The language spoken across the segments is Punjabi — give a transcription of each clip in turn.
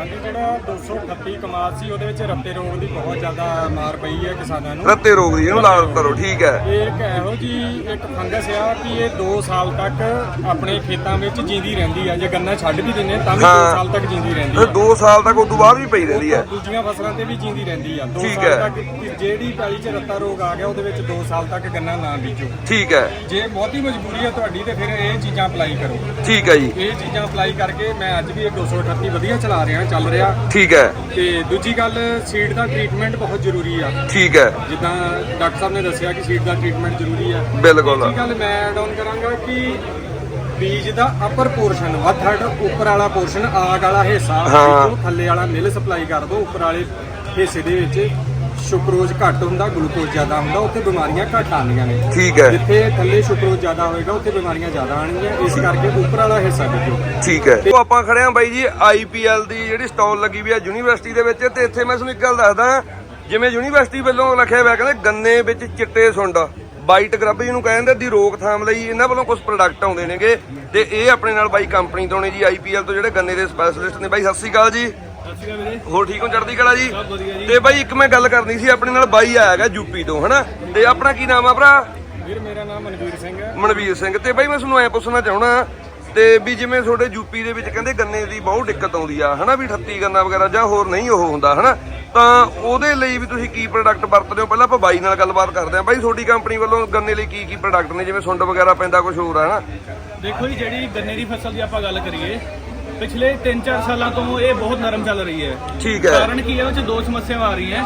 ਹਾਂਜੀ ਜਿਹੜਾ 238 ਕਮਾਲ ਸੀ ਉਹਦੇ ਵਿੱਚ ਰੱਤੇ ਰੋਗ ਦੀ ਬਹੁਤ ਜ਼ਿਆਦਾ ਮਾਰ ਪਈ ਹੈ ਕਿਸਾਨਾਂ ਨੂੰ। ਰੱਤੇ ਰੋਗ ਦੀ ਇਹਨੂੰ ਲਾਲ ਕਰੋ ਠੀਕ ਹੈ। ਇਹ ਇੱਕ ਇਹੋ ਜੀ ਇੱਕ ਫੰਗਸ ਆ ਕਿ ਇਹ 2 ਸਾਲ ਤੱਕ ਆਪਣੇ ਖੇਤਾਂ ਵਿੱਚ ਜਿੰਦੀ ਰਹਿੰਦੀ ਆ। ਜੇ ਗੰਨਾ ਛੱਡ ਵੀ ਦਿੰਨੇ ਤਾਂ ਵੀ 2 ਹਾਂ। ਸਾਲ ਤੱਕ ਜਿੰਦੀ ਰਹਿੰਦੀ ਆ। 2 ਸਾਲ ਤੱਕ ਉਦੋਂ ਬਾਅਦ ਵੀ ਪਈ ਰਹਿੰਦੀ ਹੈ। ਦੂਜੀਆਂ ਫਸਲਾਂ ਤੇ ਵੀ ਜਿੰਦੀ ਰਹਿੰਦੀ ਆ। 2 ਠੀਕ ਸਾਲ ਹੈ। ਤੱਕ ਜਿਹੜੀ ਪੈਲੀ 'ਚ ਰੱਤਾ ਰੋਗ ਆ ਗਿਆ ਉਹਦੇ ਵਿੱਚ 2 ਸਾਲ ਤੱਕ ਗੰਨਾ ਨਾ ਬੀਜੋ। ਠੀਕ ਹੈ। ਜੇ ਬਹੁਤੀ ਮਜਬੂਰੀ ਹੈ ਤੁਹਾਡੀ ਤੇ ਫਿਰ ਇਹ ਚੀਜ਼ਾਂ ਅਪਲਾਈ ਕਰੋ। ਠੀਕ ਹੈ ਜੀ। ਇਹ ਚੀਜ਼ਾਂ ਅਪਲਾਈ ਕਰਕੇ ਮੈਂ ਅੱਜ ਵੀ ਇਹ 238 ਵਧੀਆ ਚਲਾ ਰਿਹਾ। ਚੱਲ ਰਿਹਾ। ਠੀਕ ਹੈ। ਤੇ ਦੂਜੀ ਗੱਲ ਸੀਡ ਦਾ ਟ੍ਰੀਟਮੈਂਟ ਬਹੁਤ ਜ਼ਰੂਰੀ ਆ। ਠੀਕ ਹੈ। ਜਿੱਦਾਂ ਡਾਕਟਰ ਸਾਹਿਬ ਨੇ ਦੱਸਿਆ ਕਿ ਸੀਡ ਦਾ ਟ੍ਰੀਟਮੈਂਟ ਜ਼ਰੂਰੀ ਆ। ਬਿਲਕੁਲ। ਦੂਜੀ ਗੱਲ ਮੈਂ ਐਡ ਆਨ ਕਰਾਂਗਾ ਕਿ ਬੀਜ ਦਾ ਅਪਰ ਪੋਰਸ਼ਨ ਵੱਧ ਥਰਡ ਉੱਪਰ ਵਾਲਾ ਪੋਰਸ਼ਨ ਆਗ ਵਾਲਾ ਹਿੱਸਾ। ਉਹ ਥੱਲੇ ਵਾਲਾ ਮਿਲ ਸਪਲਾਈ ਕਰ ਦੋ ਉੱਪਰ ਵਾਲੇ ਹਿੱਸੇ ਦੇ ਵਿੱਚ ਸ਼ੁਕਰੋਜ਼ ਘੱਟ ਹੁੰਦਾ ਗਲੂਕੋਜ਼ ਜ਼ਿਆਦਾ ਹੁੰਦਾ ਉੱਥੇ ਬਿਮਾਰੀਆਂ ਘੱਟ ਆਉਂਦੀਆਂ ਨੇ। ਠੀਕ ਹੈ। ਜਿੱਥੇ ਥੱਲੇ ਸ਼ੁਕਰੋਜ਼ ਜ਼ਿਆਦਾ ਹੋਏਗਾ ਉੱਥੇ ਬਿਮਾਰੀਆਂ ਜ਼ਿਆਦਾ ਆਣਗੀਆਂ ਇਸ ਕਰਕੇ ਉੱਪਰ ਵਾਲਾ ਹਿੱਸਾ ਬੀਜੋ ਠੀਕ ਹੈ। ਉਹ ਆਪਾਂ ਖੜੇ ਆਂ ਬਾਈ ਜੀ ਆਈਪੀਐਲ ਦੀ ਜਿਹੜੀ ਸਟਾਲ ਲੱਗੀ ਵੀ ਆ ਯੂਨੀਵਰਸਿਟੀ ਦੇ ਵਿੱਚ ਤੇ ਇੱਥੇ ਮੈਂ ਤੁਹਾਨੂੰ ਇੱਕ ਗੱਲ ਦੱਸਦਾ ਜਿਵੇਂ ਯੂਨੀਵਰਸਿਟੀ ਵੱਲੋਂ ਲਿਖਿਆ ਹੋਇਆ ਕਹਿੰਦੇ ਗੰਨੇ ਵਿੱਚ ਚਿੱਟੇ ਸੁੰਡ ਵਾਈਟ ਗਰੱਬ ਜਿਹਨੂੰ ਕਹਿੰਦੇ ਦੀ ਰੋਕਥਾਮ ਲਈ ਇਹਨਾਂ ਵੱਲੋਂ ਕੁਝ ਪ੍ਰੋਡਕਟ ਆਉਂਦੇ ਨੇਗੇ ਤੇ ਇਹ ਆਪਣੇ ਨਾਲ ਬਾਈ ਕੰਪਨੀ ਤੋਂ ਨੇ ਜੀ ਆਈਪੀਐਲ ਤੋਂ ਜਿਹੜੇ ਗੰਨੇ ਦੇ ਸਪੈਸ਼ਲਿਸਟ ਨੇ। ਬਾਈ ਸਤਿ ਸ਼੍ਰੀ ਅਕਾਲ ਜੀ। ਹੋਰ ਠੀਕ ਹੋ ਚੜ੍ਹਦੀ ਕਲਾ ਜੀ? ਤੇ ਬਾਈ ਇੱਕ ਮੈਂ ਗੱਲ ਕਰਨੀ ਸੀ ਆਪਣੇ ਨਾਲ ਬਾਈ ਆਇਆ ਹੈਗਾ ਯੂਪੀ ਤੋਂ ਹਨਾ? ਤੇ ਆਪਣਾ ਕੀ ਨਾਮ ਆ ਭਰਾ? ਵੀਰ ਮੇਰਾ ਨਾਮ ਮਨਵੀਰ ਸਿੰਘ ਹੈ। ਮਨਵੀਰ ਸਿੰਘ। ਤੇ ਬਾਈ ਮੈਂ ਤੁਹਾਨੂੰ ਐ ਪੁੱਛਣਾ ਚਾਹਣਾ ਤੇ ਵੀ ਜਿਵੇਂ ਤੁਹਾਡੇ ਯੂਪੀ ਦੇ ਵਿੱਚ ਕਹਿੰਦੇ ਗੰਨੇ ਦੀ ਬਹੁਤ ਦਿੱਕਤ ਆਉਂਦੀ ਆ ਹਨਾ? ਵੀ 38 ਗੰਨਾ ਵਗੈਰਾ ਜਾਂ ਹੋਰ ਨਹੀਂ ਉਹ ਹੁੰਦਾ ਹਨਾ? ਤਾਂ ਉਹਦੇ ਲਈ ਵੀ ਤੁਸੀਂ ਕੀ ਪ੍ਰੋਡਕਟ ਵਰਤਦੇ ਹੋ? ਪਹਿਲਾਂ ਆਪਾਂ ਬਾਈ ਨਾਲ ਗੱਲਬਾਤ ਕਰਦੇ ਆਂ ਬਾਈ ਤੁਹਾਡੀ ਕੰਪਨੀ ਵੱਲੋਂ ਗੰਨੇ ਲਈ ਕੀ ਕੀ ਪ੍ਰੋਡਕਟ ਨੇ? ਜਿਵੇਂ ਸੁੰਡ ਵਗੈਰਾ ਪੈਂਦਾ ਕੁਝ ਹੋਰ ਆ ਹਨਾ? ਦੇਖੋ ਜੀ ਜਿਹੜੀ ਗੰਨੇ ਦੀ ਫਸਲ ਦੀ ਆਪਾਂ ਗੱਲ ਕਰੀਏ ਪਿਛਲੇ 3-4 ਸਾਲਾਂ ਤੋਂ ਇਹ ਬਹੁਤ ਨਰਮ ਚੱਲ ਰਹੀ ਹੈ। ਠੀਕ ਹੈ। ਕਾਰਨ ਕੀ ਹੈ? ਉਹ ਚ ਦੋ ਸਮੱਸਿਆਵਾਂ ਆ ਰਹੀਆਂ।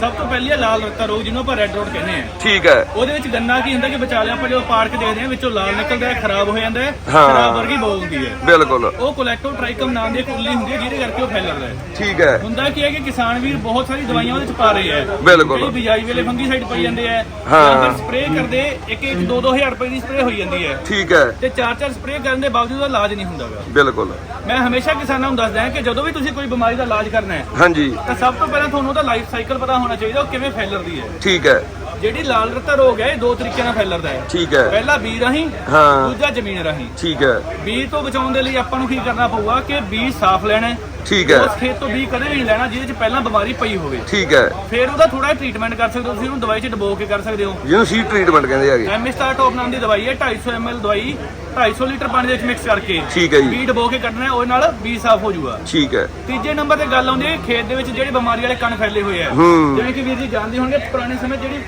ਸਭ ਤੋਂ ਪਹਿਲੀ ਹੈ ਲਾਲ ਰੱਤਾ ਰੋਗ ਜਿਹਨੂੰ ਆਪਾਂ ਰੈੱਡ ਰੋਡ ਕਹਿੰਦੇ ਆ ਠੀਕ ਹੈ। ਉਹਦੇ ਵਿੱਚ ਗੰਨਾ ਕੀ ਹੁੰਦਾ ਕਿ ਵਿਚਾਲੇ ਆਪਾਂ ਜਦੋਂ ਪਾੜ ਕੇ ਦੇਖਦੇ ਆ ਵਿੱਚੋਂ ਲਾਲ ਨਿਕਲਦਾ ਹੈ ਖਰਾਬ ਹੋ ਜਾਂਦਾ ਹੈ ਹਾਂ। ਖਰਾਬ ਵਰਗੀ ਬੋ ਹੁੰਦੀ ਹੈ। ਬਿਲਕੁਲ। ਉਹ ਕੋਲੈਕਟੋ ਟ੍ਰਾਈਕਮ ਨਾਮ ਦੀ ਇੱਕ ਉੱਲੀ ਹੁੰਦੀ ਹੈ ਜਿਹਦੇ ਕਰਕੇ ਉਹ ਫੈਲਦਾ ਹੈ। ਠੀਕ ਹੈ। ਹੁੰਦਾ ਕੀ ਹੈ ਕਿ ਕਿਸਾਨ ਵੀਰ ਬਹੁਤ ਸਾਰੀ ਦਵਾਈਆਂ ਉਹਦੇ ਚ ਪਾ ਰਹੇ ਹੈ। ਬਿਲਕੁਲ। ਕਈ ਬਿਜਾਈ ਵੇਲੇ ਫੰਗੀਸਾਈਡ ਪਾਈ ਜਾਂਦੇ ਆ ਹਾਂ। ਫਿਰ ਸਪਰੇਅ ਕਰਦੇ ਇੱਕ ਇੱਕ 2-2000 ਰੁਪਏ ਦੀ ਸਪਰੇਅ ਹੋਈ ਜਾਂਦੀ ਹੈ। ਠੀਕ ਹੈ। ਤੇ ਚਾਰ ਚਾਰ ਸਪਰੇਅ ਕਰਨ ਦੇ ਬਾਵਜੂਦ ਉਹਦਾ ਇਲਾਜ ਨਹੀਂ ਹੁੰਦਾਗਾ ਬਿਲਕੁਲ। ਮੈਂ ਹਮੇਸ਼ਾ ਕਿਸਾਨਾਂ ਨੂੰ ਦੱਸਦਾ ਹਾਂ ਕਿ ਜਦੋਂ ਵੀ ਤੁਸੀਂ ਕੋਈ ਬਿਮਾਰੀ ਦਾ ਇਲਾਜ ਕਰਨਾ ਹੈ ਹਾਂਜੀ। ਤਾਂ ਸਭ ਤੋਂ ਪਹਿਲਾਂ ਤੁਹਾਨੂੰ ਉਹਦਾ ਲਾਈਫ ਸਾਈਕਲ ਪਤਾ ਹੋਣਾ ਚਾਹੀਦਾ ਉਹ ਕਿਵੇਂ ਫੈਲਰਦੀ ਹੈ। ਠੀਕ ਹੈ। ਜਿਹੜੀ ਲਾਲ ਰੱਤਾ ਰੋਗ ਹੈ ਇਹ ਦੋ ਤਰੀਕੇ ਨਾਲ ਫੈਲਰਦਾ ਹੈ। ਠੀਕ ਹੈ। ਪਹਿਲਾ ਬੀਜ ਰਾਹੀਂ ਹਾਂ। ਦੂਜਾ ਜ਼ਮੀਨ ਰਾਹੀਂ। ਠੀਕ ਹੈ। ਬੀਜ ਤੋਂ ਬਚਾਉਣ ਦੇ ਲਈ ਆਪਾਂ ਨੂੰ ਕੀ ਕਰਨਾ ਪਊਗਾ ਕਿ ਬੀਜ ਸਾਫ਼ ਲੈਣਾ ਹੈ ਠੀਕ ਹੈ। ਉਸ ਖੇਤ ਤੋਂ ਬੀਜ ਕਦੇ ਵੀ ਨਹੀਂ ਲੈਣਾ ਜਿਹਦੇ 'ਚ ਪਹਿਲਾਂ ਬਿਮਾਰੀ ਪਈ ਹੋਵੇ। ਠੀਕ ਹੈ। ਫਿਰ ਉਹਦਾ ਥੋੜਾ ਟ੍ਰੀਟਮੈਂਟ ਕਰ ਸਕਦੇ ਹੋ ਤੁਸੀਂ ਉਹਨੂੰ ਦਵਾਈ 'ਚ ਡਬੋ ਕੇ ਕਰ ਸਕਦੇ ਹੋ। ਜਿਹਨੂੰ ਸੀ ਟ੍ਰੀਟਮੈਂਟ ਕਹਿੰਦੇ ਹੈਗੇ। ਐਮਏ ਸਟਾਰ ਟੋਪ ਨਾਮ ਦੀ ਦਵਾਈ ਹੈ 250 ml ਦਵਾਈ 250 ਲੀਟਰ ਪਾਣੀ ਦੇ ਵਿੱਚ ਮਿਕਸ ਕਰਕੇ। ਠੀਕ ਹੈ ਜੀ। ਬੀਜ ਡਬੋ ਕੇ ਕੱਢਣਾ ਉਹਦੇ ਨਾਲ ਬੀਜ ਸਾਫ਼ ਹੋ ਜਾਊਗਾ। ਠੀਕ ਹੈ। ਤੀਜੇ ਨੰਬਰ ਤੇ ਗੱਲ ਆਉਂਦੀ ਹੈ ਖੇਤ ਦੇ ਵਿੱਚ ਜਿਹੜੀ ਬਿਮਾਰੀ ਵਾਲੇ ਕਣ ਫੈਲੇ ਹੋਏ ਆ। ਜਿਵੇਂ ਕਿ ਵੀਰ ਜੀ ਜਾਣਦੇ ਹੋਣਗੇ ਪੁਰਾਣੇ ਸਮੇਂ ਜਿਹੜੀ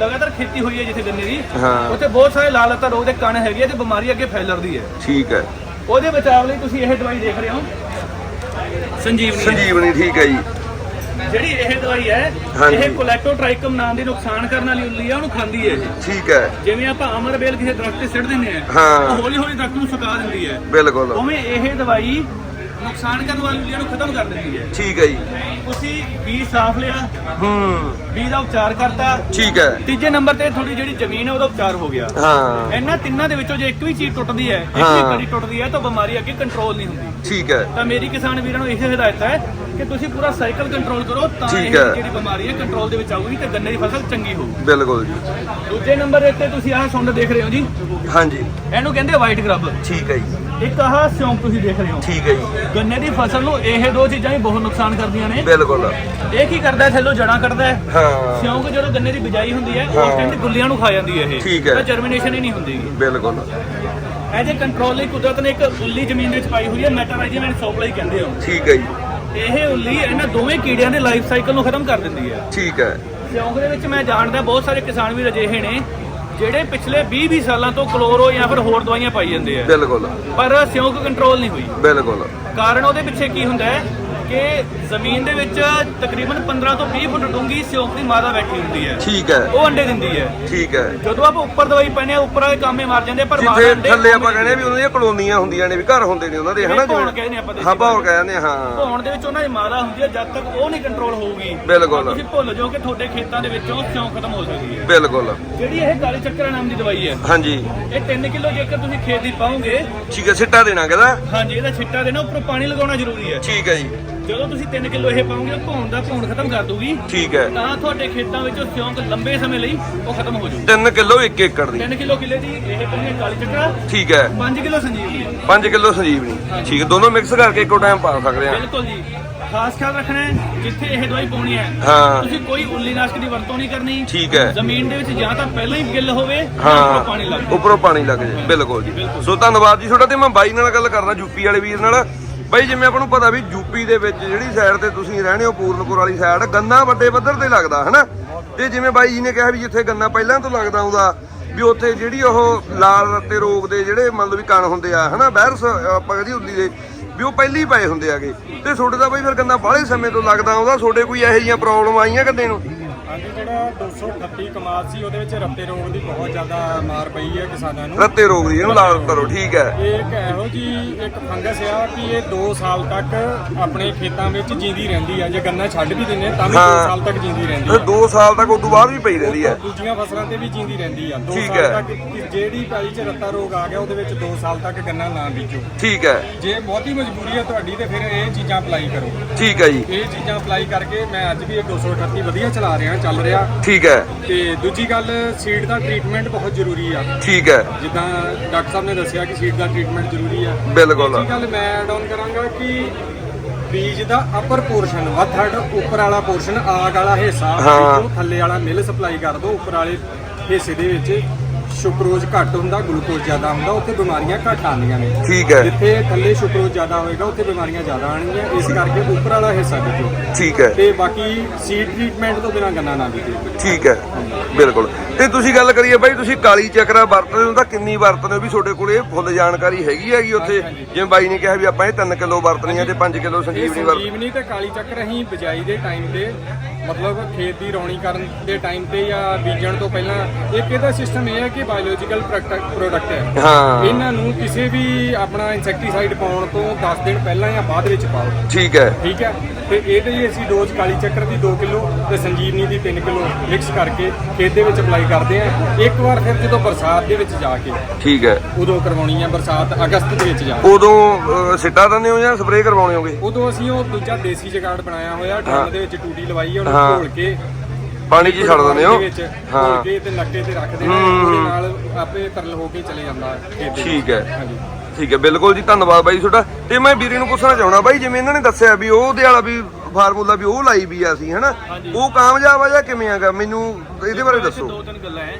ਲਗਾਤਾਰ ਖੇਤੀ ਹੋਈ ਹੈ ਜਿੱਥੇ ਗੰਨੇ ਦੀ। ਉੱਥੇ ਬਹੁਤ ਸਾਰੇ ਲਾਲ ਲੱਤਾ ਰੋਗ ਦੇ ਕਣ ਹੈਗੇ ਤੇ ਬਿਮਾਰੀ ਅੱਗੇ ਫੈਲਰਦੀ ਹੈ। ਠੀਕ ਹੈ। ਉਹਦੇ ਬਚਾਅ ਲਈ ਤੁਸੀਂ ਇਹ ਦਵਾਈ ਦੇਖ ਰਹੇ ਹੋ। ਸੰਜੀਵਨੀ। ਸੰਜੀਵਨੀ ਠੀਕ ਹੈ ਜੀ। ਜਿਹੜੀ ਇਹ ਦਵਾਈ ਹੈ। ਇਹ ਕੋਲੈਕਟੋਟ੍ਰਾਈਕਮ ਨਾਮ ਦੀ ਨੁਕਸਾਨ ਕਰਨ ਵਾਲੀ ਉੱਲੀ ਆ ਉਹਨੂੰ ਖਾਂਦੀ ਹੈ ਇਹ। ਠੀਕ ਹੈ। ਜਿਵੇਂ ਆਪਾਂ ਅਮਰ ਬੇਲ ਕਿਸੇ ਦਰਖਤ ਤੇ ਸਿੱਟ ਦਿੰਦੇ ਆ ਹਾਂ। ਹੌਲੀ ਹੌਲੀ ਦਰਖਤ ਨੂੰ ਸੁਕਾ ਦਿੰਦੀ ਹੈ। ਬਿਲਕੁਲ। ਉਵੇਂ ਇਹ ਦਵਾਈ ਨੁਕਸਾਨ ਕਰਨ ਵਾਲੀ ਨੂੰ ਖਤਮ ਕਰ ਦਿੰਦੀ ਹੈ। ਠੀਕ ਹੈ ਜੀ। ਤੁਸੀਂ ਬੀਜ ਸਾਫ਼ ਲਿਆ। ਹੂੰ। ਬੀਜ ਦਾ ਉਪਚਾਰ ਕਰਤਾ। ਠੀਕ ਹੈ। ਤੀਜੇ ਨੰਬਰ ਤੇ ਥੋੜੀ ਜਿਹੜੀ ਜ਼ਮੀਨ ਹੈ ਉਹਦਾ ਉਪਚਾਰ ਹੋ ਗਿਆ। ਹਾਂ। ਇਹਨਾਂ ਤਿੰਨਾਂ ਦੇ ਵਿੱਚੋਂ ਜੇ ਇੱਕ ਵੀ ਚੀਜ਼ ਟੁੱਟਦੀ ਹੈ ਇੱਕ। ਵੀ ਕੜੀ ਟੁੱਟਦੀ ਹੈ ਤਾਂ ਬਿਮਾਰੀ ਅੱਗੇ ਕੰਟਰੋਲ ਨਹੀਂ ਹੁੰਦੀ। ਠੀਕ ਹੈ। ਤਾਂ ਮੇਰੀ ਕਿਸਾਨ ਵੀਰਾਂ ਨੂੰ ਇਹ ਹਦਾਇਤ ਹੈ ਕਿ ਤੁਸੀਂ ਪੂਰਾ ਸਾਈਕਲ ਕੰਟਰੋਲ ਕਰੋ ਤਾਂ ਇਹ। ਜਿਹੜੀ ਬਿਮਾਰੀ ਹੈ ਕੰਟਰੋਲ ਦੇ ਵਿੱਚ ਆਊਗੀ ਤੇ ਗੰਨੇ ਦੀ ਫਸਲ ਚੰਗੀ ਹੋਊਗੀ। ਬਿਲਕੁਲ ਜੀ। ਦੂਜੇ ਨੰਬਰ ਉੱਤੇ ਤੁਸੀਂ ਆਹ ਸੁੰਡ ਦੇਖ ਰਹੇ ਹੋ ਜੀ। ਹਾਂਜੀ। ਇਹਨੂੰ ਕਹਿੰਦੇ ਵਾਈਟ ਗਰਬ ਠੀਕ ਹੈ ਜੀ। ਇੱਕ ਆਹ ਸਿਉਂਕ ਤੁਸੀਂ ਦੇਖ ਰਹੇ ਹੋ। ਠੀਕ ਹੈ ਜੀ। ਗੰਨੇ ਦੀ ਫਸਲ ਨੂੰ ਇਹ ਦੋ ਚੀਜ਼ਾਂ ਹੀ ਬਹੁਤ ਨੁਕਸਾਨ ਕਰਦੀਆਂ ਨੇ। ਬਿਲਕੁਲ। ਇਹ ਕੀ ਕਰਦਾ ਹੈ ਥੱਲੋਂ ਜੜਾਂ ਕੱਢਦਾ ਹੈ। ਹਾਂ। ਸਿਉਂਕ ਜਦੋਂ ਗੰਨੇ ਦੀ ਬਿਜਾਈ ਹੁੰਦੀ ਹੈ ਉਸ ਟਾਈਮ ਤੇ ਗੁੱਲੀਆਂ ਨੂੰ ਖਾ ਜਾਂਦੀ ਹੈ ਇਹ। ਠੀਕ ਹੈ। ਤਾਂ ਜਰਮੀਨੇਸ਼ਨ ਹੀ ਨਹੀਂ ਹੁੰਦੀ। ਬਿਲਕੁਲ। ਏ ਕੰਟਰੋਲ ਲਈ ਕੁਦਰਤ ਨੇ ਇੱਕ ਉੱਲੀ ਜ਼ਮੀਨ ਵਿੱਚ ਪਾਈ ਹੋਈ ਹੈ ਮੈਟਾਰਾਈਜ਼ਮ ਐਂਡ ਸੋਪਲਾਈ ਕਹਿੰਦੇ ਹੋ ਠੀਕ ਹੈ ਜੀ। ਇਹ ਉੱਲੀ ਇਹਨਾਂ ਦੋਵੇਂ ਕੀੜਿਆਂ ਦੇ ਲਾਈਫ ਸਾਈਕਲ ਨੂੰ ਖਤਮ ਕਰ ਦਿੰਦੀ ਹੈ। ਠੀਕ ਹੈ। ਸਿਉਂਕ ਦੇ ਵਿੱਚ ਮੈਂ ਜਾਣਦਾ ਬਹੁਤ ਸਾਰੇ ਕਿਸਾਨ ਵੀ ਅਜਿਹੇ ਨੇ ਜਿਹੜੇ ਪਿਛਲੇ 20-20 ਸਾਲਾਂ ਤੋਂ ਕਲੋਰੋ ਜਾਂ ਫਿਰ ਹੋਰ ਦਵਾਈਆਂ ਪਾਈ ਜਾਂਦੇ ਆ। ਬਿਲਕੁਲ। ਪਰ ਸਿਉਂਕ ਕੰਟਰੋਲ ਨਹੀਂ ਹੋਈ। ਬਿਲਕੁਲ। ਕਾਰਨ ਉਹਦੇ ਪਿੱਛੇ ਕੀ ਹੁੰਦਾ ਹੈ? ਕਿ ਜ਼ਮੀਨ ਦੇ ਵਿੱਚ ਤਕਰੀਬਨ 15 ਤੋਂ 20 ਫੁੱਟ ਡੂੰਘੀ ਸਿਉਂਕ ਦੀ ਮਾਦਾ ਬੈਠੀ ਹੁੰਦੀ ਹੈ। ਠੀਕ ਹੈ। ਉਹ ਅੰਡੇ ਦਿੰਦੀ ਹੈ। ਠੀਕ ਹੈ। ਜਦੋਂ ਆਪਾਂ ਉੱਪਰ ਦਵਾਈ ਪੈਨੇ ਆ ਉੱਪਰ ਵਾਲੇ ਕਾਮੇ ਮਰ ਜਾਂਦੇ ਪਰ ਮਾਦਾ ਜਿੱਥੇ ਅੰਡੇ ਥੱਲੇ ਆਪਾਂ ਕਹਿੰਦੇ ਵੀ ਉਹਨਾਂ ਦੀਆਂ ਕਲੋਨੀਆਂ ਹੁੰਦੀਆਂ ਨੇ ਵੀ ਘਰ ਹੁੰਦੇ ਨੇ ਉਹਨਾਂ ਦੇ ਹਨਾ ਭੌਣ ਕਹਿੰਦੇ ਆਪਾਂ ਹਾਂ ਭੌਣ ਕਹਿੰਦੇ ਹਾਂ। ਭੌਣ ਦੇ ਵਿੱਚ ਉਹਨਾਂ ਦੀ ਮਾਦਾ ਹੁੰਦੀ ਹੈ ਜਦ ਤੱਕ ਉਹ ਨਹੀਂ ਕੰਟਰੋਲ ਹੋਊਗੀ ਬਿਲਕੁਲ। ਤੁਸੀਂ ਭੁੱਲ ਜਾਓ ਕਿ ਤੁਹਾਡੇ ਖੇਤਾਂ ਦੇ ਵਿੱਚੋਂ ਸਿਉਂਕ ਖਤਮ ਹੋ ਸਕਦੀ ਹੈ। ਬਿਲਕੁਲ। ਜਿਹੜੀ ਇਹ ਕਾਲੀ ਚੱਕਰਾ ਨਾਮ ਦੀ ਦਵਾਈ ਹੈ। ਹਾਂਜੀ। ਇਹ 3 ਕਿਲੋ ਜੇਕਰ ਤੁਸੀਂ ਖੇਤ ਦੀ ਪਾਓਗੇ ਠੀਕ ਹੈ ਸਿੱਟਾ ਦੇਣਾ ਕਹਿੰਦਾ? ਹਾਂਜੀ ਇਹਦਾ ਛਿੱਟਾ ਦੇਣਾ ਉੱਪਰੋਂ ਪਾਣੀ ਲਗਾਉਣਾ ਜ਼ਰੂਰੀ ਹੈ। ਠੀਕ ਹੈ ਜੀ। ਜਦੋਂ ਤੁਸੀਂ 3 ਕਿਲੋ ਇਹ ਪਾਓਗੇ ਭੌਣ ਦਾ ਭੌਣ ਖਤਮ ਕਰ ਦੂਗੀ ਠੀਕ ਹੈ। ਤਾਂ ਤੁਹਾਡੇ ਖੇਤਾਂ ਵਿੱਚੋਂ ਸਿਉਂਕ ਲੰਬੇ ਸਮੇਂ ਲਈ ਉਹ ਖਤਮ ਹੋ ਜਾਊਗੀ। 3 ਕਿਲੋ 1 ਏਕੜ ਦੀ। 3 ਕਿਲੋ ਕਿੱਲੇ ਦੀ ਇਹ ਪਈ ਕਾਲੀ ਚੱਕਰਾ ਠੀਕ ਹੈ। 5 ਕਿਲੋ ਸੰਜੀਵਨੀ 5 ਕਿਲੋ ਸੰਜੀਵਨੀ ਠੀਕ ਦੋਨੋਂ ਮਿਕਸ ਕਰਕੇ ਇੱਕੋ ਟਾਈਮ ਪਾ ਸਕਦੇ ਆ ਬਿਲਕੁਲ ਜੀ। ਖਾਸ ਖਿਆਲ ਰੱਖਣਾ ਹੈ ਜਿੱਥੇ ਇਹ ਦਵਾਈ ਪਾਉਣੀ ਹੈ ਹਾਂ। ਤੁਸੀਂ ਕੋਈ ਉੱਲੀ ਨਾਸ਼ਕ ਦੀ ਵਰਤੋਂ ਨਹੀਂ ਕਰਨੀ। ਠੀਕ ਹੈ। ਜ਼ਮੀਨ ਦੇ ਵਿੱਚ ਜਾਂ ਤਾਂ ਪਹਿਲਾਂ ਹੀ ਗਿੱਲ ਹੋਵੇ ਉੱਪਰੋਂ ਪਾਣੀ ਲੱਗ ਜਾਵੇ। ਉੱਪਰੋਂ ਪਾਣੀ ਲੱਗ ਜਾਏ ਬਿਲਕੁਲ ਜੀ। ਸੋ ਧੰਨਵਾਦ ਜੀ ਤੁਹਾਡਾ ਤੇ ਮੈਂ ਬਾਈ ਨਾਲ ਗੱਲ ਕਰਦਾ ਯੂਪੀ ਵਾਲੇ ਵੀਰ ਨਾਲ। ਬਾਈ ਜਿਵੇਂ ਆਪਾਂ ਨੂੰ ਪਤਾ ਵੀ ਯੂਪੀ ਦੇ ਵਿੱਚ ਜਿਹੜੀ ਸਾਈਡ ਤੇ ਤੁਸੀਂ ਰਹਿਣੇ ਹੋ, ਪੂਰਨਪੁਰ ਵਾਲੀ ਸਾਈਡ ਗੰਨਾ ਵੱਡੇ ਪੱਧਰ ਤੇ ਲੱਗਦਾ, ਹਨਾ? ਤੇ ਜਿਵੇਂ ਬਾਈ ਜੀ ਨੇ ਕਿਹਾ ਵੀ ਜਿੱਥੇ ਗੰਨਾ ਪਹਿਲਾਂ ਤੋਂ ਲੱਗਦਾ ਆਉਂਦਾ ਵੀ ਉੱਥੇ ਜਿਹੜੀ ਉਹ ਲਾਲ ਰੱਤੇ ਰੋਗ ਦੇ ਜਿਹੜੇ ਮਤਲਬ ਵੀ ਕਣ ਹੁੰਦੇ ਆ, ਹਨਾ ਵਾਇਰਸ ਆਪਾਂ ਕਹਦੀ ਹੁੰਦੀ ਦੇ, ਵੀ ਉਹ ਪਹਿਲੀ ਪਏ ਹੁੰਦੇ ਆਗੇ ਤੇ ਤੁਹਾਡੇ ਦਾ ਬਾਈ ਫਿਰ ਗੰਨਾ ਬਾਹਲੇ ਸਮੇਂ ਤੋਂ ਲੱਗਦਾ ਆਉਂਦਾ ਤੁਹਾਡੇ ਕੋਈ ਇਹੋ ਜਿਹੀਆਂ ਪ੍ਰੋਬਲਮ ਆਈਆਂ ਕਦੇ ਨੂੰ? ਹਾਂਜੀ ਜਿਹੜਾ 238 ਕਮਾਦ ਸੀ ਉਹਦੇ ਵਿੱਚ ਰੱਤੇ ਰੋਗ ਦੀ ਬਹੁਤ ਜ਼ਿਆਦਾ ਮਾਰ ਪਈ ਹੈ ਕਿਸਾਨਾਂ ਨੂੰ। ਰੱਤੇ ਰੋਗ ਦੀ ਇਹਨੂੰ ਲਾਲ ਕਰੋ ਠੀਕ ਹੈ। ਇਹ ਇੱਕ ਇਹੋ ਜੀ ਇੱਕ ਫੰਗਸ ਆ ਕਿ ਇਹ 2 ਸਾਲ ਤੱਕ ਆਪਣੇ ਖੇਤਾਂ ਵਿੱਚ ਜਿੰਦੀ ਰਹਿੰਦੀ ਆ। ਜੇ ਗੰਨਾ ਛੱਡ ਵੀ ਦਿੰਨੇ ਤਾਂ ਵੀ 2 ਹਾਂ। ਸਾਲ ਤੱਕ ਜਿੰਦੀ ਰਹਿੰਦੀ ਆ। 2 ਸਾਲ ਤੱਕ ਉਦੋਂ ਬਾਅਦ ਵੀ ਪਈ ਰਹਿੰਦੀ ਹੈ। ਦੂਜੀਆਂ ਫਸਲਾਂ ਤੇ ਵੀ ਜਿੰਦੀ ਰਹਿੰਦੀ ਆ। 2 ਠੀਕ ਸਾਲ ਹੈ। ਤੱਕ ਕਿ ਜਿਹੜੀ ਪੈਲੀ 'ਚ ਰੱਤਾ ਰੋਗ ਆ ਗਿਆ ਉਹਦੇ ਵਿੱਚ 2 ਸਾਲ ਤੱਕ ਗੰਨਾ ਨਾ ਬੀਜੋ। ਠੀਕ ਹੈ। ਜੇ ਬਹੁਤੀ ਮਜਬੂਰੀ ਹੈ ਤੁਹਾਡੀ ਤੇ ਫਿਰ ਇਹ ਚੀਜ਼ਾਂ ਅਪਲਾਈ ਕਰੋ। ਠੀਕ ਹੈ ਜੀ। ਇਹ ਚੀਜ਼ਾਂ ਅਪਲਾਈ ਕਰਕੇ ਮੈਂ ਅੱਜ ਵੀ ਇਹ 238 ਵਧੀਆ ਚਲਾ ਰਿਹਾ। ਚੱਲ ਰਿਹਾ। ਠੀਕ ਹੈ। ਤੇ ਦੂਜੀ ਗੱਲ ਸੀਡ ਦਾ ਟ੍ਰੀਟਮੈਂਟ ਬਹੁਤ ਜ਼ਰੂਰੀ ਆ। ਠੀਕ ਹੈ। ਜਿੱਦਾਂ ਡਾਕਟਰ ਸਾਹਿਬ ਨੇ ਦੱਸਿਆ ਕਿ ਸੀਡ ਦਾ ਟ੍ਰੀਟਮੈਂਟ ਜ਼ਰੂਰੀ ਆ। ਬਿਲਕੁਲ। ਦੂਜੀ ਗੱਲ ਮੈਂ ਐਡ ਆਨ ਕਰਾਂਗਾ ਕਿ ਬੀਜ ਦਾ ਅਪਰ ਪੋਰਸ਼ਨ ਵਾ ਥਰਡ ਉੱਪਰ ਵਾਲਾ ਪੋਰਸ਼ਨ ਆਗ ਵਾਲਾ ਹਿੱਸਾ ਹਾਂ। ਬੀਜੋ ਥੱਲੇ ਵਾਲਾ ਮਿਲ ਸਪਲਾਈ ਕਰ ਦਿਓ ਉੱਪਰ ਵਾਲੇ ਹਿੱਸੇ ਦੇ ਵਿੱਚ। ਸ਼ੁਕਰੋਜ਼ ਘੱਟ ਹੁੰਦਾ ਗਲੂਕੋਜ਼ ਜ਼ਿਆਦਾ ਹੁੰਦਾ ਉੱਥੇ ਬਿਮਾਰੀਆਂ ਘੱਟ ਆਉਂਦੀਆਂ ਨੇ। ਠੀਕ ਹੈ। ਜਿੱਥੇ ਥੱਲੇ ਸ਼ੁਕਰੋਜ਼ ਜ਼ਿਆਦਾ ਹੋਏਗਾ ਉੱਥੇ ਬਿਮਾਰੀਆਂ ਜ਼ਿਆਦਾ ਆਣਗੀਆਂ ਇਸ ਕਰਕੇ ਉੱਪਰ ਵਾਲਾ ਹਿੱਸਾ ਬੀਜੋ ਠੀਕ ਹੈ। ਤੇ ਬਾਕੀ ਸੀਡ ਟ੍ਰੀਟਮੈਂਟ ਤੋਂ ਬਿਨਾਂ ਗੰਨਾ ਨਾ ਬੀਜੋ ਠੀਕ ਹੈ। ਬਿਲਕੁਲ। ਤੇ ਤੁਸੀਂ ਗੱਲ ਕਰੀਏ ਬਾਈ ਤੁਸੀਂ ਕਾਲੀ ਚੱਕਰਾ ਵਰਤਦੇ ਹੋ ਤਾਂ ਕਿੰਨੀ ਵਰਤਦੇ ਹੋ? ਵੀ ਤੁਹਾਡੇ ਕੋਲ ਇਹ ਫੁੱਲ ਜਾਣਕਾਰੀ ਹੈਗੀ ਹੈਗੀ ਉੱਥੇ? ਜਿਵੇਂ ਬਾਈ ਨੇ ਕਿਹਾ ਵੀ ਆਪਾਂ ਇਹ 3 ਕਿਲੋ ਵਰਤਣੀ ਆ ਤੇ 5 ਕਿਲੋ ਸੰਜੀਵਨੀ ਵਰਤ ਸੰਜੀਵਨੀ ਤੇ ਕਾਲੀ ਚੱਕਰ ਅਸੀਂ ਬਿਜਾਈ ਦੇ ਟਾਈਮ ਤੇ ਮਤਲਬ ਖੇਤ ਦੀ ਰੌਣੀ ਕਰਨ ਦੇ ਟਾਈਮ ਤੇ ਜਾਂ ਬੀਜਣ ਤੋਂ ਪਹਿਲਾਂ ਇੱਕ ਇਹਦਾ ਸਿਸਟਮ ਇਹ ਹੈ ਕਿ ਬਾਇਓਲੋਜੀਕਲ ਪ੍ਰੋਡਕਟ ਹੈ। ਹਾਂ। ਇਹਨਾਂ ਨੂੰ ਕਿਸੇ ਵੀ ਆਪਣਾ ਇਨਸੈਕਟੀਸਾਈਡ ਪਾਉਣ ਤੋਂ 10 ਦਿਨ ਪਹਿਲਾਂ ਜਾਂ ਬਾਅਦ ਵਿੱਚ ਪਾਓ। ਠੀਕ ਹੈ। ਠੀਕ ਹੈ? ਤੇ ਇਹਦੇ ਹੀ ਅਸੀਂ ਡੋਜ਼ ਕਾਲੀ ਚੱਕਰ ਦੀ 2 ਕਿਲੋ ਤੇ ਸੰਜੀਵਨੀ ਦੀ 3 ਕਿਲੋ ਮਿਕਸ ਕਰਕੇ ਖੇਤ ਦੇ ਵਿੱਚ ਅਪਲਾਈ ਕਰਦੇ ਆ ਇੱਕ ਵਾਰ ਫਿਰ ਜਦੋਂ ਬਰਸਾਤ ਦੇ ਵਿੱਚ ਜਾ ਕੇ ਠੀਕ ਹੈ ਉਦੋਂ ਕਰਵਾਉਣੀ ਹੈ ਬਰਸਾਤ ਅਗਸਤ ਦੇ ਵਿੱਚ ਜਾ ਕੇ ਉਦੋਂ ਅਹ, ਸਿੱਟਾ ਦਿੰਦੇ ਹੋ ਜਾਂ ਸਪਰੇਅ ਕਰਵਾਉਣੇ ਹੋਗੇ ਉਦੋਂ ਅਸੀਂ ਉਹ ਦੂਜਾ ਦੇਸੀ ਜਗਾੜ ਬਣਾਇਆ ਹੋਇਆ। ਡਰਮ ਦੇ ਵਿੱਚ ਟੂਟੀ ਲਵਾਈ ਹੈ ਉਹਨੂੰ। ਘੋਲ ਕੇ ਪਾਣੀ 'ਚ ਛੱਡ ਦਿੰਦੇ ਹੋ ਵਿੱਚ ਹਾਂ ਘੋਲ ਕੇ ਤੇ ਨੱਕੇ ਤੇ ਰੱਖ ਦੇਣਾ। ਉਹਦੇ ਨਾਲ ਆਪੇ ਤਰਲ ਹੋ ਕੇ ਚਲੇ ਜਾਂਦਾ ਖੇਤ ਦੇ ਵਿੱਚ। ਠੀਕ ਹੈ। ਹਾਂਜੀ ਠੀਕ ਹੈ ਬਿਲਕੁਲ ਜੀ ਧੰਨਵਾਦ ਬਾਈ ਤੁਹਾਡਾ। ਤੇ ਮੈਂ ਵੀਰੇ ਨੂੰ ਪੁੱਛਣਾ ਚਾਹਣਾ ਬਾਈ ਜਿਵੇਂ ਇਹਨਾਂ ਨੇ ਦੱਸਿਆ ਵੀ ਉਹਦੇ ਵਾਲਾ ਵੀ ਫਾਰਮੂਲਾ ਵੀ ਉਹ ਲਾਈ ਵੀ ਆ ਸੀ ਹਨਾ। ਉਹ ਕਾਮਯਾਬ ਆ ਜਾਂ ਕਿਵੇਂ ਆਗਾ ਮੈਨੂੰ ਇਹਦੇ ਬਾਰੇ ਦੱਸੋ। ਦੋ ਤਿੰਨ ਗੱਲਾਂ ਹੈ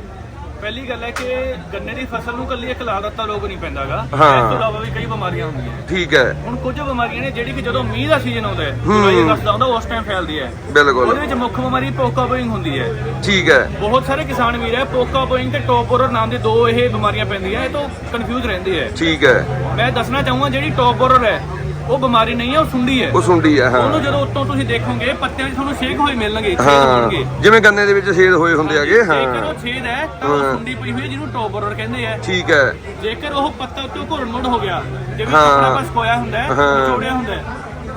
ਪਹਿਲੀ ਗੱਲ ਹੈ ਕਿ ਗੰਨੇ ਦੀ ਫਸਲ ਨੂੰ ਕੱਲੀ ਇੱਕ ਲਾਲ ਰੱਤਾ ਰੋਗ ਨਹੀਂ ਪੈਂਦਾਗਾ। ਹਾਂ। ਇਸ ਤੋਂ ਇਲਾਵਾ ਵੀ ਕਈ ਬਿਮਾਰੀਆਂ ਹੁੰਦੀਆਂ। ਠੀਕ ਹੈ। ਹੁਣ ਕੁਝ ਬਿਮਾਰੀਆਂ ਨੇ ਜਿਹੜੀ ਕਿ ਜਦੋਂ ਮੀਂਹ ਦਾ ਸੀਜ਼ਨ ਆਉਂਦਾ ਹੈ ਹੂੰ। ਜੁਲਾਈ ਅਗਸਤ ਦਾ ਆਉਂਦਾ ਉਸ ਟਾਈਮ ਫੈਲਦੀ ਹੈ। ਬਿਲਕੁਲ। ਉਹਦੇ ਵਿੱਚ ਮੁੱਖ ਬਿਮਾਰੀ ਪੋਕਾ ਬੋਇੰਗ ਹੁੰਦੀ ਹੈ। ਠੀਕ ਹੈ। ਬਹੁਤ ਸਾਰੇ ਕਿਸਾਨ ਵੀਰ ਹੈ ਪੋਕਾ ਬੋਇੰਗ ਤੇ ਟੌਪ ਬੋਰਰ ਨਾਮ ਦੇ ਦੋ ਇਹ ਬਿਮਾਰੀਆਂ ਪੈਂਦੀਆਂ ਇਹ ਤੋਂ ਕਨਫਿਊਜ਼ ਰਹਿੰਦੇ ਹੈ। ਠੀਕ ਹੈ। ਮੈਂ ਦੱਸਣਾ ਚਾਹੂੰਗਾ ਜਿਹੜੀ ਟੌਪ ਬੋਰਰ ਹੈ ਉਹ ਬਿਮਾਰੀ ਨਹੀਂ ਹੈ ਉਹ ਸੁੰਡੀ ਹੈ। ਉਹ ਸੁੰਡੀ ਆ ਹਾਂ। ਉਹਨੂੰ ਜਦੋਂ ਉੱਤੋਂ ਤੁਸੀਂ ਦੇਖੋਗੇ ਪੱਤਿਆਂ 'ਚ ਤੁਹਾਨੂੰ ਛੇਕ ਹੋਏ ਮਿਲਣਗੇ ਛੇਕ ਹਾਂ ਹੋਣਗੇ। ਜਿਵੇਂ ਗੰਨੇ ਦੇ ਵਿੱਚ ਛੇਦ ਹੋਏ ਹੁੰਦੇ ਹੈਗੇ ਹਾਂ। ਜੇਕਰ ਉਹ ਛੇਦ ਹੈ ਤਾਂ ਉਹ। ਸੁੰਡੀ ਪਈ ਹੋਈ ਹੈ ਜਿਹਨੂੰ ਟੌਪ ਬੋਰਰ ਕਹਿੰਦੇ ਆ। ਠੀਕ ਹੈ। ਜੇਕਰ ਉਹ ਪੱਤਾ ਉੱਤੇ ਘੁਰਨ ਮੁੜ ਹੋ ਗਿਆ ਜਿਵੇਂ ਹਾਂ। ਕੱਪੜਾ ਬਸ ਕੋਇਆ ਹੁੰਦਾ ਹੈ ਹਾਂ। ਨਿਚੋੜਿਆ ਹੁੰਦਾ ਹੈ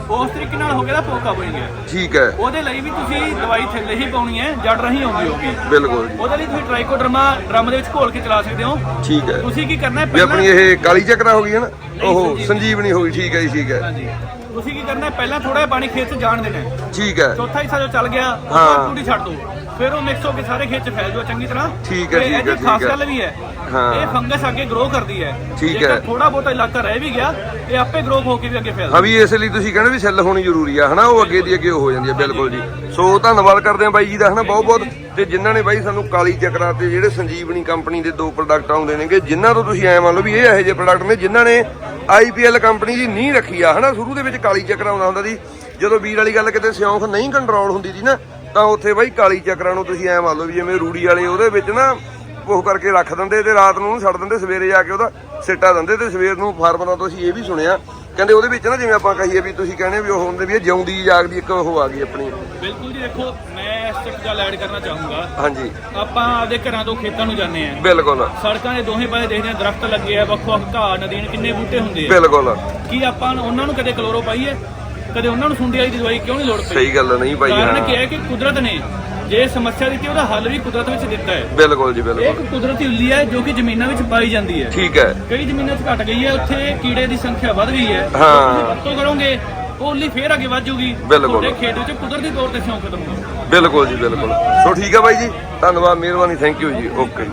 ਉਸ ਤਰੀਕੇ ਨਾਲ ਹੋ ਗਿਆ ਤਾਂ ਪੋਕਾ ਬਣ ਗਿਆ। ਠੀਕ ਹੈ। ਉਹਦੇ ਲਈ ਵੀ ਤੁਸੀਂ ਦਵਾਈ ਥੱਲੇ ਹੀ ਪਾਉਣੀ ਹੈ ਜੜ ਰਹੀ ਆਉਂਦੀ ਹੋਗੀ ਬਿਲਕੁਲ। ਜੀ ਉਹਦੇ ਲਈ ਤੁਸੀਂ ਟ੍ਰਾਈਕੋਡਰਮਾ ਡਰਮ ਦੇ ਵਿੱਚ ਘੋਲ ਕੇ ਚਲਾ ਸਕਦੇ ਹੋ। ਠੀਕ ਹੈ। ਤੁਸੀਂ ਕੀ ਕਰਨਾ ਹੈ ਵੀ ਆਪਣੀ ਪਹਿਲਾਂ ਇਹ ਕਾਲੀ ਚੱਕਰਾ ਹੋ ਗਈ ਹੈ ਨਾ। ਉਹ ਸੰਜੀਵਨੀ। ਹੋ ਗਈ ਠੀਕ ਹੈ ਜੀ ਠੀਕ ਹੈ। ਹਾਂਜੀ। ਤੁਸੀਂ ਕੀ ਕਰਨਾ ਹੈ? ਪਹਿਲਾਂ ਥੋੜਾ ਪਾਣੀ ਖੇਤ 'ਚ ਜਾਣ ਦੇਣਾ ਹੈ। ਠੀਕ ਹੈ। ਚੌਥਾ ਹਿੱਸਾ ਜੋ ਚੱਲ ਗਿਆ ਉਹ ਹਾਂ। ਟੂਟੀ ਛੱਡ ਦਿਓ। ਫਿਰ ਉਹ ਮਿਕਸ ਹੋ ਕੇ ਸਾਰੇ ਖੇਤ 'ਚ ਫੈਲ ਜਾਓ ਚੰਗੀ ਤਰ੍ਹਾਂ। ਠੀਕ ਹੈ, ਤੇ ਠੀਕ ਹੈ, ਇਹਦੀ ਠੀਕ ਖਾਸ ਹੈ। ਗੱਲ ਵੀ ਹੈ ਹਾਂ। ਇਹ ਫੰਗਸ ਅੱਗੇ ਗਰੋ ਕਰਦੀ ਹੈ। ਠੀਕ ਹੈ। ਥੋੜਾ ਬਹੁਤਾ ਇਲਾਕਾ ਰਹਿ ਵੀ ਗਿਆ ਇਹ ਆਪੇ ਗਰੋ ਹੋ ਕੇ ਵੀ ਅੱਗੇ ਫੈਲਦਾ ਹਾਂ ਵੀ ਇਸ ਲਈ ਤੁਸੀਂ ਕਹਿੰਦੇ ਵੀ ਸੈੱਲ ਹੋਣੀ ਜ਼ਰੂਰੀ ਆ ਹਨਾ? ਉਹ ਅੱਗੇ ਦੀ ਅੱਗੇ ਹੋ ਜਾਂਦੀ ਹੈ ਬਿਲਕੁਲ ਜੀ। ਸੋ ਧੰਨਵਾਦ ਕਰਦੇ ਆ ਬਾਈ ਜੀ ਦਾ ਹਨਾ? ਬਹੁਤ ਬਹੁਤ ਤੇ ਜਿਨ੍ਹਾਂ ਨੇ ਬਾਈ ਸਾਨੂੰ ਕਾਲੀ ਚੱਕਰਾ ਤੇ ਜਿਹੜੇ ਸੰਜੀਵਨੀ ਕੰਪਨੀ ਦੇ ਦੋ ਪ੍ਰੋਡਕਟ ਆਉਂਦੇ ਨੇਗੇ, ਜਿਨ੍ਹਾਂ ਤੋਂ ਤੁਸੀਂ ਐ ਮੰਨ ਲਓ ਵੀ ਇਹ ਇਹੋ ਜਿਹੇ ਪ੍ਰੋਡਕਟ ਨੇ ਜਿਨ੍ਹਾਂ ਨੇ ਆਈਪੀਐਲ ਕੰਪਨੀ ਦੀ ਨਹੀਂ ਰੱਖੀ ਆ, ਹਨਾ? ਸ਼ੁਰੂ ਦੇ ਵਿੱਚ ਕਾਲੀ ਚੱਕਰਾ ਆਉਂਦਾ ਹੁੰਦਾ ਸੀ। ਜਦੋਂ ਵੀਰ ਵਾਲੀ ਗੱਲ ਕਿਤੇ ਸਿਉਂਖ ਨਹੀਂ ਕੰਟਰੋਲ ਹੁੰਦੀ ਸੀ ਨਾ, ਤਾਂ ਉੱਥੇ ਬਾਈ ਕਾਲੀ ਚੱਕਰਾਂ ਨੂੰ ਤੁਸੀਂ ਐ ਮੰਨ ਲਓ ਵੀ ਜਿਵੇਂ ਰੂੜੀ ਵਾਲੇ ਉਹਦੇ ਵਿੱਚ ਨਾ ਉਹ ਕਰਕੇ ਰੱਖ ਦਿੰਦੇ ਤੇ ਰਾਤ ਨੂੰ ਉਹਨੂੰ ਛੱਡ ਦਿੰਦੇ, ਸਵੇਰੇ ਜਾ ਕੇ ਉਹਦਾ ਸਿੱਟਾ ਦਿੰਦੇ ਤੇ ਸਵੇਰ ਨੂੰ ਫਾਰਮਰਾਂ ਤੋਂ ਅਸੀਂ ਇਹ ਵੀ ਸੁਣਿਆ ਕਹਿੰਦੇ ਉਹਦੇ ਵਿੱਚ ਨਾ ਜਿਵੇਂ ਆਪਾਂ ਕਹੀਏ ਵੀ ਤੁਸੀਂ ਕਹਿੰਦੇ ਵੀ ਉਹ ਹੁੰਦੇ ਵੀ ਇਹ ਜਿਉਂਦੀ ਜਾਗਦੀ ਇੱਕ ਉਹ ਆ ਗਈ ਆਪਣੀ। ਬਿਲਕੁਲ ਜੀ ਦੇਖੋ ਮੈਂ ਇਸ ਤੱਕ ਗੱਲ ਐਡ ਕਰਨਾ ਚਾਹੂੰਗਾ। ਹਾਂਜੀ। ਆਪਾਂ ਆਪਦੇ ਘਰਾਂ ਤੋਂ ਖੇਤਾਂ ਨੂੰ ਜਾਂਦੇ ਆ ਬਿਲਕੁਲ। ਸੜਕਾਂ ਦੇ ਦੋਹੇ ਪਾਸੇ ਦੇਖਦੇ ਆ ਦਰਖਤ ਲੱਗੇ ਆ ਵੱਖੋ ਵੱਖ ਘਾਹ ਨਦੀਨ ਕਿੰਨੇ ਬੂਟੇ ਹੁੰਦੇ ਆ। ਬਿਲਕੁਲ। ਕੀ ਆਪਾਂ ਉਹਨਾਂ ਨੂੰ ਕਦੇ ਕਲੋਰੋ ਪਾਈਏ ਕਦੇ ਉਹਨਾਂ ਨੂੰ ਸੁੰਡੀ ਵਾਲੀ ਦਵਾਈ ਕਿਉਂ ਨਹੀਂ ਲੋੜ ਪਈ? ਸਹੀ ਗੱਲ ਨਹੀਂ ਭਾਈ ਕਾਰਨ ਕੀ ਹਾਂ ਹੈ ਕਿ ਕੁਦਰਤ ਨੇ ਜੇ ਸਮੱਸਿਆ ਦਿੱਤੀ ਉਹਦਾ ਹੱਲ ਵੀ ਕੁਦਰਤ ਵਿੱਚ ਦਿੱਤਾ ਹੈ। ਬਿਲਕੁਲ ਜੀ ਇਹ ਬਿਲਕੁਲ। ਇੱਕ ਕੁਦਰਤੀ ਉੱਲੀ ਹੈ ਜੋ ਕਿ ਜ਼ਮੀਨਾਂ ਵਿੱਚ ਪਾਈ ਜਾਂਦੀ ਹੈ। ਠੀਕ ਹੈ। ਕਈ ਜ਼ਮੀਨਾਂ 'ਚ ਘਟ ਗਈ ਹੈ ਉੱਥੇ ਕੀੜੇ ਦੀ ਸੰਖਿਆ ਵੱਧ ਗਈ ਹੈ। ਹਾਂ। ਤੁਸੀਂ ਵਰਤੋਂ ਕਰੋਗੇ ਉਹ ਉਲੀ ਫੇਰ ਅੱਗੇ ਵੱਧ ਜੂਗੀ। ਬਿਲਕੁਲ। ਤੁਹਾਡੇ ਖੇਤ ਵਿੱਚ ਕੁਦਰਤੀ ਤੌਰ ਤੇ ਸਿਉਂਕ ਦਊਗਾ ਬਿਲਕੁਲ ਜੀ ਬਿਲਕੁਲ। ਸੋ ਠੀਕ ਹੈ ਬਾਈ ਜੀ ਧੰਨਵਾਦ ਮਿਹਰਬਾਨੀ ਥੈਂਕ ਯੂ ਜੀ। ਓਕੇ